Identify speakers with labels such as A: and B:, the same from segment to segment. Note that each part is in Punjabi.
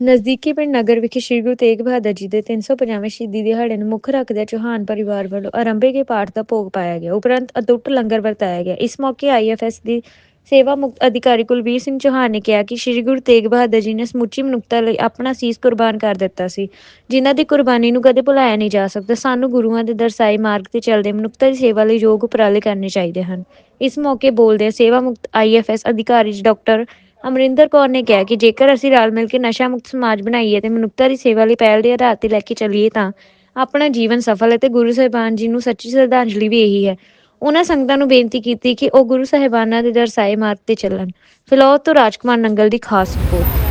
A: ਨਜ਼ਦੀਕੀ ਪਿੰਡ ਨਗਰ ਵਿਖੇ ਸ੍ਰੀ ਗੁਰੂ ਤੇਗ ਬਹਾਦਰ ਜੀ ਦੇ 350ਵੇਂ ਸ਼ਹੀਦੀ ਦਿਹਾੜੇ ਨੂੰ ਮੁੱਖ ਰੱਖਦਿਆਂ ਚੌਹਾਨ ਪਰਿਵਾਰ ਵੱਲੋਂ ਆਰੰਭੇ ਕੇ ਪਾਠ ਦਾ ਭੋਗ ਪਾਇਆ ਗਿਆ। ਉਪਰੰਤ ਅਦੁੱਟ ਲੰਗਰ ਵਰਤਾਇਆ ਗਿਆ। ਇਸ ਮੌਕੇ ਆਈਐਫਐਸ ਦੀ ਸੇਵਾ ਮੁਕਤ ਅਧਿਕਾਰੀ ਕੁਲਵੀਰ ਸਿੰਘ ਚੌਹਾਨ ਨੇ ਕਿਹਾ ਕਿ ਸ੍ਰੀ ਗੁਰੂ ਤੇਗ ਬਹਾਦਰ ਜੀ ਨੇ ਸਮੁੱਚੀ ਮਨੁੱਖਤਾ ਲਈ ਆਪਣਾ ਸੀਸ ਕੁਰਬਾਨ ਕਰ ਦਿੱਤਾ ਸੀ। ਜਿਨ੍ਹਾਂ ਦੀ ਕੁਰਬਾਨੀ ਨੂੰ ਕਦੇ ਭੁਲਾਇਆ ਨਹੀਂ ਜਾ ਸਕਦਾ, ਸਾਨੂੰ ਗੁਰੂਆਂ ਦੇ ਦਰਸਾਏ ਮਾਰਗ ਤੇ ਚੱਲਦੇ ਮਨੁੱਖਤਾ ਦੀ ਸੇਵਾ ਲਈ ਯੋਗ ਉਪਰਾਲੇ ਕਰਨੇ ਚਾਹੀਦੇ ਹਨ। ਇਸ ਮੌਕੇ ਬੋਲਦੇ ਸੇਵਾ ਮੁਕਤ ਆਈਐਫਐਸ ਅਧਿਕਾਰੀ ਡਾਕਟਰ ਅਮਰਿੰਦਰ ਕੌਰ ਨੇ ਕਿਹਾ ਕਿ ਜੇਕਰ ਅਸੀਂ ਰਲ ਮਿਲ ਕੇ ਨਸ਼ਾ ਮੁਕਤ ਸਮਾਜ ਬਣਾਈਏ ਤੇ ਮਨੁੱਖਤਾ ਦੀ ਸੇਵਾ ਲਈ ਪਹਿਲ ਦੇ ਆਧਾਰ ਤੇ ਲੈ ਕੇ ਚੱਲੀਏ ਤਾਂ ਆਪਣਾ ਜੀਵਨ ਸਫਲ ਹੈ ਤੇ ਗੁਰੂ ਸਾਹਿਬਾਨ ਜੀ ਨੂੰ ਸੱਚੀ ਸ਼ਰਧਾਂਜਲੀ ਵੀ ਇਹੀ ਹੈ। ਉਹਨਾਂ ਸੰਗਤਾਂ ਨੂੰ ਬੇਨਤੀ ਕੀਤੀ ਕਿ ਉਹ ਗੁਰੂ ਸਾਹਿਬਾਨਾਂ ਦੇ ਦਰਸਾਏ ਮਾਰਗ ਤੇ ਚੱਲਣ। ਫਿਲੌਰ ਤੋਂ ਰਾਜਕੁਮਾਰ ਨੰਗਲ ਦੀ ਖਾਸ ਰਿਪੋਰਟ।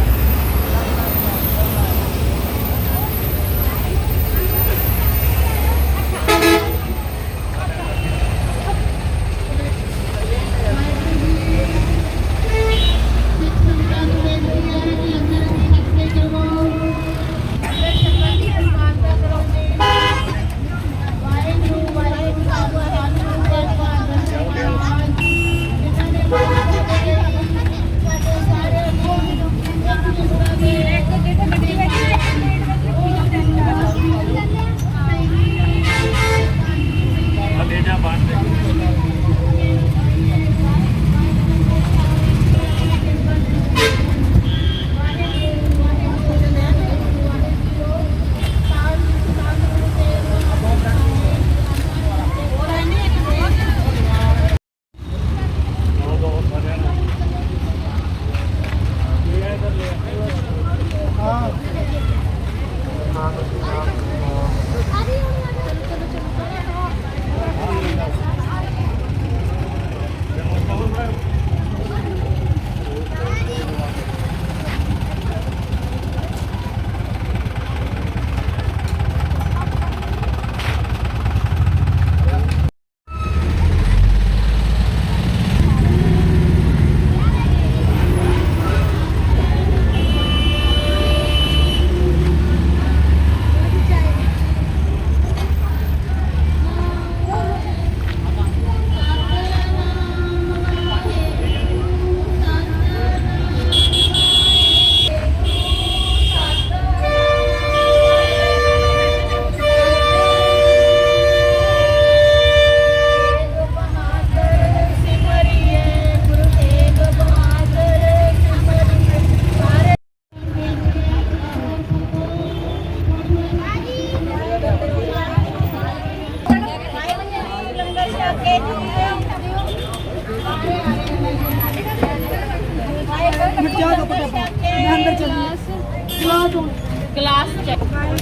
B: ਗਲਾਸ ਚੈੱਕ
C: ਧੰਨ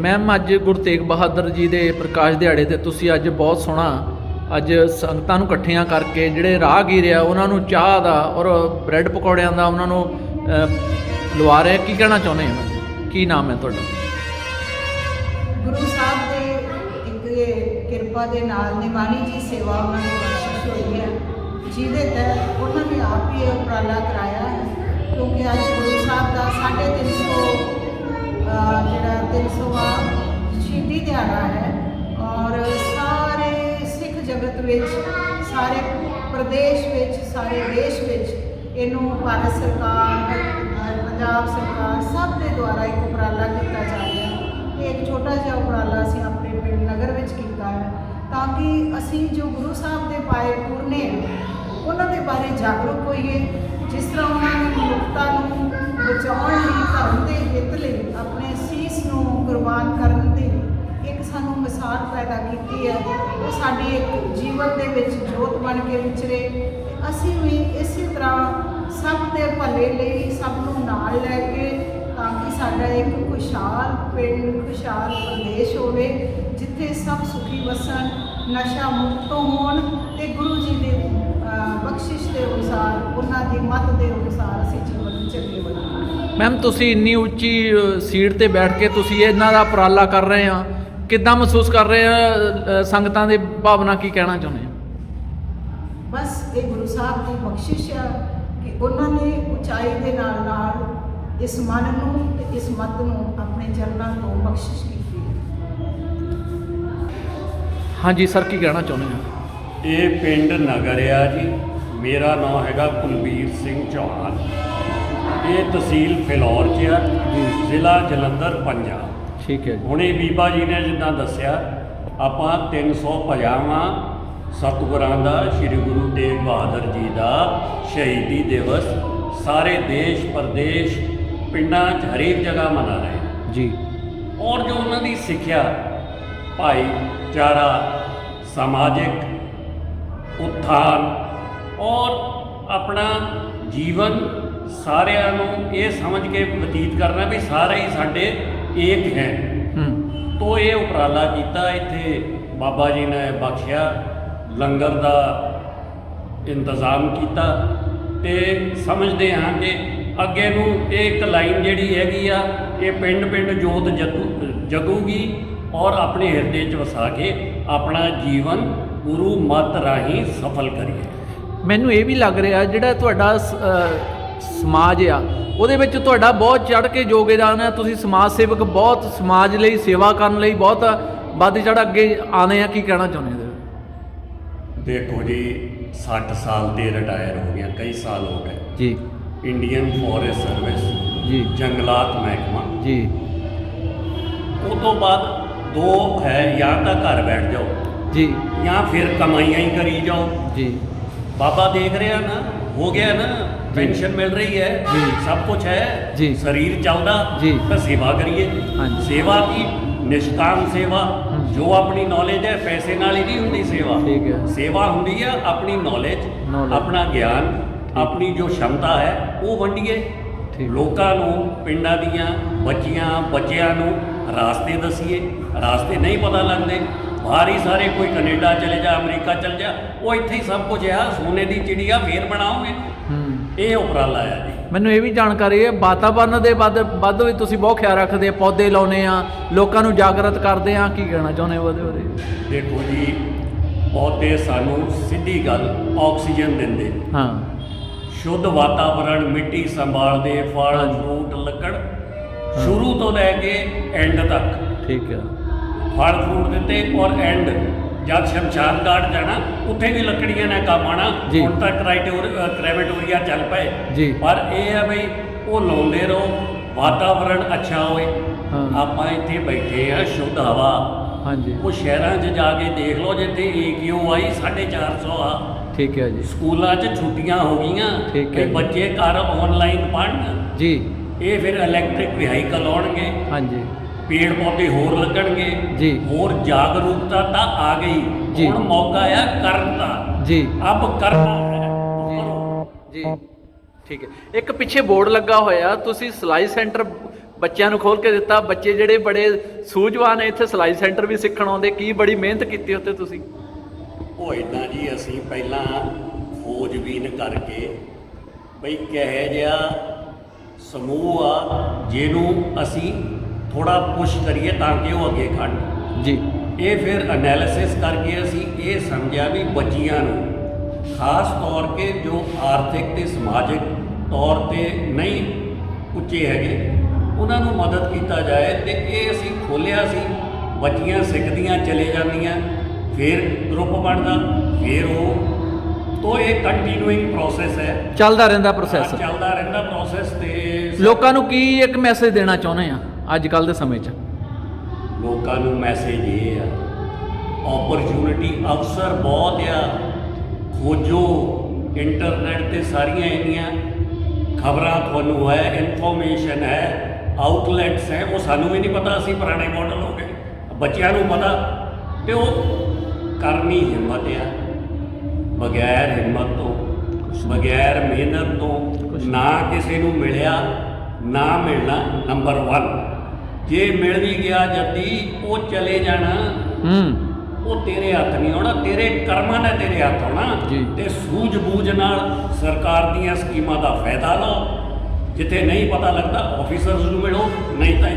D: ਮੈਮ ਅੱਜ ਗੁਰੂ ਤੇਗ ਬਹਾਦਰ ਜੀ ਦੇ ਪ੍ਰਕਾਸ਼ ਦਿਹਾੜੇ ਤੇ ਤੁਸੀਂ ਅੱਜ ਬਹੁਤ ਸੋਹਣਾ ਅੱਜ ਸੰਗਤਾਂ ਨੂੰ ਇਕੱਠੀਆਂ ਕਰਕੇ ਜਿਹੜੇ ਰਾਹਗੀਰ ਆ, ਉਹਨਾਂ ਨੂੰ ਚਾਹ ਦਾ ਔਰ ਬ੍ਰੈਡ ਪਕੌੜਿਆਂ ਦਾ ਉਹਨਾਂ ਨੂੰ ਲਵਾ ਰਹੇ ਕੀ ਕਹਿਣਾ ਚਾਹੁੰਦੇ ਹੋ? ਕੀ ਨਾਮ ਹੈ ਤੁਹਾਡਾ?
E: ਗੁਰੂ ਸਾਹਿਬ ਦੇ ਇੱਕ ਕਿਰਪਾ ਦੇ ਨਾਲ ਨਿਮਾਣੀ ਜੀ ਸੇਵਾ ਉਹਨਾਂ ਨੂੰ ਬਖਸ਼ਿਸ਼ ਹੋਈ ਹੈ, ਜਿਹਦੇ ਤਹਿਤ ਉਹਨਾਂ ਨੇ ਆਪ ਹੀ ਉਪਰਾਲਾ ਕਰਾਇਆ ਹੈ, ਕਿਉਂਕਿ ਅੱਜ ਗੁਰੂ ਸਾਹਿਬ ਦਾ 250ਵਾਂ ਸ਼ਹੀਦੀ ਦਿਹਾੜਾ ਹੈ। ਔਰ ਸਾਰੇ ਸਿੱਖ ਜਗਤ ਵਿੱਚ, ਸਾਰੇ ਪ੍ਰਦੇਸ਼ ਵਿੱਚ, ਸਾਰੇ ਦੇਸ਼ ਵਿੱਚ ਇਹਨੂੰ ਭਾਰਤ ਸਰਕਾਰ ਪੰਜਾਬ ਸਰਕਾਰ ਸਭ ਦੇ ਦੁਆਰਾ ਇੱਕ ਉਪਰਾਲਾ ਕੀਤਾ ਜਾ ਰਿਹਾ ਹੈ। ਇਹ ਇੱਕ ਛੋਟਾ ਜਿਹਾ ਉਪਰਾਲਾ ਅਸੀਂ ਆਪਣੇ ਪਿੰਡ ਨਗਰ ਵਿੱਚ ਕੀਤਾ ਹੈ ਤਾਂ ਕਿ ਅਸੀਂ ਜੋ ਗੁਰੂ ਸਾਹਿਬ ਦੇ ਪਾਏ ਪੂਰਨੇ ਉਹਨਾਂ ਦੇ ਬਾਰੇ ਜਾਗਰੂਕ ਹੋਈਏ, ਜਿਸ ਤਰ੍ਹਾਂ ਉਹਨਾਂ ਨੇ ਮਨੁੱਖਤਾ ਨੂੰ ਬਚਾਉਣ ਲਈ ਧਰਮ ਦੇ ਹਿੱਤ ਲਈ ਆਪਣੇ ਸੀਸ ਨੂੰ ਕੁਰਬਾਨ ਕਰਨ ਦੀ ਇੱਕ ਸਾਨੂੰ ਮਿਸਾਲ ਪੈਦਾ ਕੀਤੀ ਹੈ ਉਹ ਸਾਡੇ ਇੱਕ ਜੀਵਨ ਦੇ ਵਿੱਚ ਜੋਤ ਬਣ ਕੇ ਵਿਚਰੇ। ਤੇ ਅਸੀਂ ਵੀ ਇਸੇ ਤਰ੍ਹਾਂ ਸਭ ਦੇ ਭਲੇ ਲਈ ਸਭ ਨੂੰ ਨਾਲ ਲੈ ਕੇ ਤਾਂ ਕਿ ਸਾਡਾ ਇੱਕ ਖੁਸ਼ਹਾਲ ਪਿੰਡ, ਖੁਸ਼ਹਾਲ ਪ੍ਰਦੇਸ਼ ਹੋਵੇ, ਜਿੱਥੇ ਸਭ ਸੁਖੀ ਵਸਣ, ਨਸ਼ਾ ਮੁਕਤ ਹੋਣ ਤੇ ਗੁਰੂ ਜੀ ਦੇ ਬਖਸ਼ਿਸ਼ ਦੇ ਅਨੁਸਾਰ ਉਹਨਾਂ ਦੀ ਮੱਤ ਦੇ ਅਨੁਸਾਰ ਅਸੀਂ ਜੀਵਨ ਚੰਗੇ ਬਣਾਵਾਂਗੇ।
D: ਮੈਮ ਤੁਸੀਂ ਇੰਨੀ ਉੱਚੀ ਸੀਟ ਤੇ ਬੈਠ ਕੇ ਤੁਸੀਂ ਇਹਨਾਂ ਦਾ ਉਪਰਾਲਾ ਕਰ ਰਹੇ ਆ। ਕਿੱਦਾਂ ਮਹਿਸੂਸ ਕਰ ਰਹੇ ਆ ਸੰਗਤਾਂ ਦੇ ਭਾਵਨਾ ਕੀ ਕਹਿਣਾ ਚਾਹੁੰਦੇ ਆ?
E: ਬਸ ਇਹ ਗੁਰੂ ਸਾਹਿਬ ਦੀ ਬਖਸ਼ਿਸ਼ ਆ ਕਿ ਉਹਨਾਂ ਨੇ ਉਚਾਈ ਦੇ ਨਾਲ ਨਾਲ ਇਸ ਮਨ ਨੂੰ ਤੇ ਇਸ ਮਤ ਨੂੰ ਆਪਣੇ ਚਰਨਾਂ ਤੋਂ ਬਖਸ਼ਿਸ਼ ਕੀਤੀ
D: ਹਾਂਜੀ ਸਰ ਕੀ ਕਹਿਣਾ ਚਾਹੁੰਦੇ ਆ?
F: ਇਹ ਪਿੰਡ ਨਗਰ ਆ ਜੀ। ਮੇਰਾ ਨਾਮ ਹੈਗਾ ਕੁਲਬੀਰ ਸਿੰਘ ਚੌਹਾਨ। ਇਹ ਤਹਿਸੀਲ ਫਿਲੌਰ 'ਚ ਆ। ਜ਼ਿਲ੍ਹਾ ਜਲੰਧਰ ਪੰਜਾਬ।
D: ਠੀਕ ਹੈ ਜੀ।
F: ਹੁਣੇ ਬੀਬਾ ਜੀ ਨੇ ਜਿੱਦਾਂ ਦੱਸਿਆ ਆਪਾਂ 350ਵਾਂ ਸਤਿਗੁਰਾਂ ਦਾ ਸ੍ਰੀ ਗੁਰੂ ਤੇਗ ਬਹਾਦਰ ਜੀ ਦਾ ਸ਼ਹੀਦੀ ਦਿਵਸ ਸਾਰੇ ਦੇਸ਼ ਪ੍ਰਦੇਸ਼ ਪਿੰਡਾਂ 'ਚ ਹਰੇਕ ਜਗ੍ਹਾ ਮਨਾ ਰਹੇ।
D: ਜੀ।
F: ਔਰ ਜੋ ਉਹਨਾਂ ਦੀ ਸਿੱਖਿਆ ਭਾਈਚਾਰਾ ਸਮਾਜਿਕ ਉત્ਥਾਨ ਔਰ ਆਪਣਾ ਜੀਵਨ ਸਾਰਿਆਂ ਨੂੰ ਇਹ ਸਮਝ ਕੇ ਬਤੀਤ ਕਰਨਾ ਵੀ ਸਾਰੇ ਹੀ ਸਾਡੇ ਏਕ ਹੈ।
D: ਹੂੰ।
F: ਤੋ ਇਹ ਉਪਰਾਲਾ ਕੀਤਾ ਇੱਥੇ ਬਾਬਾ ਜੀ ਨੇ ਬਖਸ਼ਿਆ ਲੰਗਰ ਦਾ ਇੰਤਜ਼ਾਮ ਕੀਤਾ ਤੇ ਸਮਝਦੇ ਹਾਂ ਕਿ ਅੱਗੇ ਨੂੰ ਇਹ ਇੱਕ ਲਾਈਨ ਜਿਹੜੀ ਹੈਗੀ ਆ ਇਹ ਪਿੰਡ ਪਿੰਡ ਜੋਤ ਜਗੂ ਜਗੂਗੀ ਔਰ ਆਪਣੇ ਹਿਰਦੇ 'ਚ ਵਸਾ ਕੇ ਆਪਣਾ ਜੀਵਨ ਗੁਰੂ ਮਤ ਰਾਹੀਂ ਸਫਲ ਕਰੀਏ।
D: ਮੈਨੂੰ ਇਹ ਵੀ ਲੱਗ ਰਿਹਾ ਜਿਹੜਾ ਤੁਹਾਡਾ ਸਮਾਜ ਆ ਉਹਦੇ ਵਿੱਚ ਤੁਹਾਡਾ ਬਹੁਤ ਚੜ ਕੇ ਯੋਗਦਾਨ ਹੈ ਤੁਸੀਂ ਸਮਾਜ ਸੇਵਕ ਬਹੁਤ ਸਮਾਜ ਲਈ ਸੇਵਾ ਕਰਨ ਲਈ ਬਹੁਤ ਵੱਧ ਚੜ ਅੱਗੇ ਆਨੇ ਆ ਕੀ ਕਹਿਣਾ ਚਾਹੁੰਦੇ ਹੋ?
F: ਦੇਖੋ ਜੀ 60 ਸਾਲ ਤੇ ਰਿਟਾਇਰ ਹੋ ਗਿਆ ਕਈ ਸਾਲ ਹੋ ਗਏ।
D: ਜੀ।
F: ਇੰਡੀਅਨ ਫੋਰੈਸਟ ਸਰਵਿਸ
D: ਜੀ।
F: ਜੰਗਲਾਤ ਮਹਿਕਮਾ।
D: ਜੀ।
F: ਉਹ ਤੋਂ ਬਾਅਦ ਦੋ ਹੈ ਜਾਂ ਤਾਂ ਘਰ ਬੈਠ ਜਾਓ।
D: ਜੀ
F: ਜਾਂ ਫਿਰ ਕਮਾਈਆਂ ਹੀ ਕਰੀ ਜਾਓ
D: ਜੀ
F: ਬਾਬਾ ਦੇਖ ਰਿਹਾ ਨਾ ਹੋ ਗਿਆ ਨਾ ਪੈਨਸ਼ਨ ਮਿਲ ਰਹੀ ਹੈ। ਸਭ ਕੁਝ ਹੈ
D: ਜੀ।
F: ਸਰੀਰ ਚੱਲਦਾ
D: ਜੀ।
F: ਤਾਂ ਸੇਵਾ ਕਰੀਏ
D: ਹਾਂਜੀ।
F: ਸੇਵਾ ਕੀ ਨਿਸ਼ਕਾਮ ਸੇਵਾ। ਜੋ ਆਪਣੀ ਨੌਲੇਜ ਹੈ ਪੈਸੇ ਨਾਲ ਹੀ ਨਹੀਂ ਹੁੰਦੀ ਸੇਵਾ
D: ਠੀਕ ਹੈ।
F: ਸੇਵਾ ਹੁੰਦੀ ਹੈ ਆਪਣੀ ਨੌਲੇਜ। ਆਪਣਾ ਗਿਆਨ ਆਪਣੀ ਜੋ ਸ਼ਮਤਾ ਹੈ ਉਹ ਵੰਡੀਏ। ਲੋਕਾਂ ਨੂੰ ਪਿੰਡਾਂ ਦੀਆਂ ਬੱਚੀਆਂ ਬੱਚਿਆਂ ਨੂੰ ਰਾਸਤੇ ਦਸੀਏ ਰਾਸਤੇ ਨਹੀਂ ਪਤਾ ਲੱਗਦੇ ਹੀ ਸਾਰੇ ਕੋਈ ਕੈਨੇਡਾ ਚਲੇ ਜਾ ਅਮਰੀਕਾ ਚਲ ਜਾ ਉਹ ਇੱਥੇ ਹੀ ਸਭ ਕੁਝ ਆ ਸੋਨੇ ਦੀ ਚਿੜੀਆ ਫੇਰ ਬਣਾਓਗੇ।
D: ਹੂੰ।
F: ਇਹ ਉਪਰਾਲਾ ਆ ਜੀ।
D: ਮੈਨੂੰ ਇਹ ਵੀ ਜਾਣਕਾਰੀ ਹੈ ਵਾਤਾਵਰਨ ਦੇ ਵੱਧ ਵੱਧ ਵੀ ਤੁਸੀਂ ਬਹੁਤ ਖਿਆਲ ਰੱਖਦੇ ਆ ਪੌਦੇ ਲਾਉਨੇ ਆ ਲੋਕਾਂ ਨੂੰ ਜਾਗਰਤ ਕਰਦੇ ਆ ਕੀ ਕਹਿਣਾ ਚਾਹੁੰਦੇ ਹੋ ਉਹਦੇ ਬਾਰੇ?
F: ਦੇਖੋ ਜੀ ਪੌਦੇ ਸਾਨੂੰ ਸਿੱਧੀ ਗੱਲ ਆਕਸੀਜਨ ਦਿੰਦੇ।
D: ਹਾਂ।
F: ਸ਼ੁੱਧ ਵਾਤਾਵਰਣ ਮਿੱਟੀ ਸੰਭਾਲਦੇ ਫਲ। ਫਰੂਟ ਲੱਕੜ ਸ਼ੁਰੂ ਤੋਂ ਲੈ ਕੇ ਐਂਡ ਤੱਕ।
D: ਠੀਕ ਹੈ
F: ਫਲ ਫਰੂਟ ਦਿੱਤੇ ਔਰ ਐਂਡ ਜਦ ਸ਼ਮਸ਼ਾਨ ਘਾਟ ਜਾਣਾ ਉੱਥੇ ਵੀ ਲੱਕੜੀਆਂ ਨੇ ਕੰਮ ਆਉਣਾ
D: ਜੀ।
F: ਹੁਣ ਤੱਕ ਕ੍ਰੈਮੇਟੋਰੀਆ ਚੱਲ ਪਏ।
D: ਜੀ।
F: ਪਰ ਇਹ ਆ ਬਈ ਉਹ ਲਾਉਂਦੇ ਰਹੋ ਵਾਤਾਵਰਣ ਅੱਛਾ ਹੋਏ।
D: ਹਾਂ।
F: ਆਪਾਂ ਇੱਥੇ ਬੈਠੇ ਆ ਸ਼ੁੱਧ ਹਵਾ।
D: ਹਾਂਜੀ।
F: ਉਹ ਸ਼ਹਿਰਾਂ 'ਚ ਜਾ ਕੇ ਦੇਖ ਲਓ ਜਿੱਥੇ ਏਕਯੂ ਆਈ 450 ਆ।
D: ਠੀਕ ਹੈ ਜੀ।
F: ਸਕੂਲਾਂ 'ਚ ਛੁੱਟੀਆਂ ਹੋ ਗਈਆਂ।
D: ਠੀਕ ਹੈ
F: ਤੇ। ਬੱਚੇ ਘਰ ਆਨਲਾਈਨ ਪੜ੍ਹਨ।
D: ਜੀ।
F: ਇਹ ਫਿਰ ਇਲੈਕਟ੍ਰਿਕ ਵਹੀਕਲ ਆਉਣਗੇ।
D: ਹਾਂਜੀ।
F: ਪੇੜ ਪੌਦੇ ਹੋਰ ਲੱਗਣਗੇ
D: ਜੀ।
F: ਹੋਰ ਜਾਗਰੂਕਤਾ ਤਾਂ ਆ ਗਈ। ਹੁਣ ਮੌਕਾ ਆ ਕਰਨ ਦਾ
D: ਜੀ।
F: ਅਬ ਕਰਨਾ ਹੈ।
D: ਜੀ। ਠੀਕ ਹੈ। ਇੱਕ ਪਿੱਛੇ ਬੋਰਡ ਲੱਗਾ ਹੋਇਆ ਤੁਸੀਂ ਸਿਲਾਈ ਸੈਂਟਰ ਬੱਚਿਆਂ ਨੂੰ ਖੋਲ ਕੇ ਦਿੱਤਾ। ਬੱਚੇ ਜਿਹੜੇ ਬੜੇ ਸੂਝਵਾਨ ਇੱਥੇ ਸਿਲਾਈ ਸੈਂਟਰ ਵੀ ਸਿੱਖਣ ਆਉਂਦੇ। ਕੀ ਬੜੀ ਮਿਹਨਤ ਕੀਤੀ ਉੱਤੇ ਤੁਸੀਂ?
F: ਉਹ ਇਦਾਂ ਜੀ ਅਸੀਂ ਪਹਿਲਾਂ ਖੋਜਬੀਨ ਕਰਕੇ ਬਈ ਕਿਹੋ ਜਿਹਾ ਸਮੂਹ ਆ ਜਿਹਨੂੰ ਅਸੀਂ ਥੋੜਾ ਪੁਸ਼ ਕਰੀਏ ਤਾਂ ਕਿ ਉਹ ਅੱਗੇ ਖੜਨ
D: ਜੀ।
F: ਇਹ ਫਿਰ ਐਨਾਲਿਸਿਸ ਕਰਕੇ ਅਸੀਂ ਇਹ ਸਮਝਿਆ ਵੀ ਬੱਚੀਆਂ ਨੂੰ ਖਾਸ ਤੌਰ ਤੇ ਜੋ ਆਰਥਿਕ ਤੇ ਸਮਾਜਿਕ ਤੌਰ ਤੇ ਨਹੀਂ ਉੱਚੇ ਹੈਗੇ ਉਹਨਾਂ ਨੂੰ ਮਦਦ ਕੀਤਾ ਜਾਏ ਤੇ ਇਹ ਅਸੀਂ ਖੋਲਿਆ ਸੀ ਬੱਚੀਆਂ ਸਿੱਖਦੀਆਂ ਚਲੇ ਜਾਂਦੀਆਂ ਫਿਰ ਗਰੁੱਪ ਬਣਦਾ ਫਿਰ ਉਹ ਤੋਂ ਇਹ ਕੰਟੀਨਿਊਇੰਗ ਪ੍ਰੋਸੈਸ ਹੈ।
D: ਚੱਲਦਾ ਰਹਿੰਦਾ ਪ੍ਰੋਸੈਸ
F: ਚੱਲਦਾ ਰਹਿੰਦਾ ਪ੍ਰੋਸੈਸ ਤੇ
D: ਲੋਕਾਂ ਨੂੰ ਕੀ ਇੱਕ ਮੈਸੇਜ ਦੇਣਾ ਚਾਹੁੰਦੇ ਆ? ਅੱਜ ਕੱਲ ਦੇ ਸਮੇਂ 'ਚ।
F: ਲੋਕਾਂ ਨੂੰ ਮੈਸੇਜ ਇਹ ਆ ਓਪਰਚੁਨਿਟੀ ਅਵਸਰ ਬਹੁਤ ਆ। ਖੋਜੋ ਇੰਟਰਨੈਟ ਤੇ ਸਾਰੀਆਂ ਇੰਨੀਆਂ ਖਬਰਾਂ ਤੁਹਾਨੂੰ ਹੈ ਇਨਫੋਰਮੇਸ਼ਨ ਹੈ ਆਊਟਲੈਟਸ ਹੈ ਉਹ ਸਾਨੂੰ ਵੀ ਨਹੀਂ ਪਤਾ ਅਸੀਂ ਪੁਰਾਣੇ ਮਾਡਲ ਹੋ ਗਏ। ਬੱਚਿਆਂ ਨੂੰ ਪਤਾ ਤੇ ਉਹ ਕਰਨੀ ਹਿੰਮਤ ਆ। ਬਗੈਰ ਹਿੰਮਤ ਤੋਂ ਕੁਛ ਬਗੈਰ ਮਿਹਨਤ ਤੋਂ ਨਾ ਕਿਸੇ ਨੂੰ ਮਿਲਿਆ ਨਾ ਮਿਲਣਾ ਨੰਬਰ 1 ਜੇ ਮਿਲ ਵੀ ਗਿਆ ਜੱਦੀ ਉਹ ਚਲੇ ਜਾਣਾ।
D: ਹੂੰ।
F: ਉਹ ਤੇਰੇ ਹੱਥ ਨਹੀਂ ਆਉਣਾ ਤੇਰੇ ਕਰਮਾਂ ਨੇ ਤੇਰੇ ਹੱਥ ਆਉਣਾ।
D: ਜੀ।
F: ਤੇ ਸੂਝ-ਬੂਝ ਨਾਲ ਸਰਕਾਰ ਦੀਆਂ ਸਕੀਮਾਂ ਦਾ ਫਾਇਦਾ ਲਓ। ਜਿੱਥੇ ਨਹੀਂ ਪਤਾ ਲੱਗਦਾ ਆਫੀਸਰਸ ਨੂੰ ਮਿਲੋ ਨਹੀਂ ਤਾਂ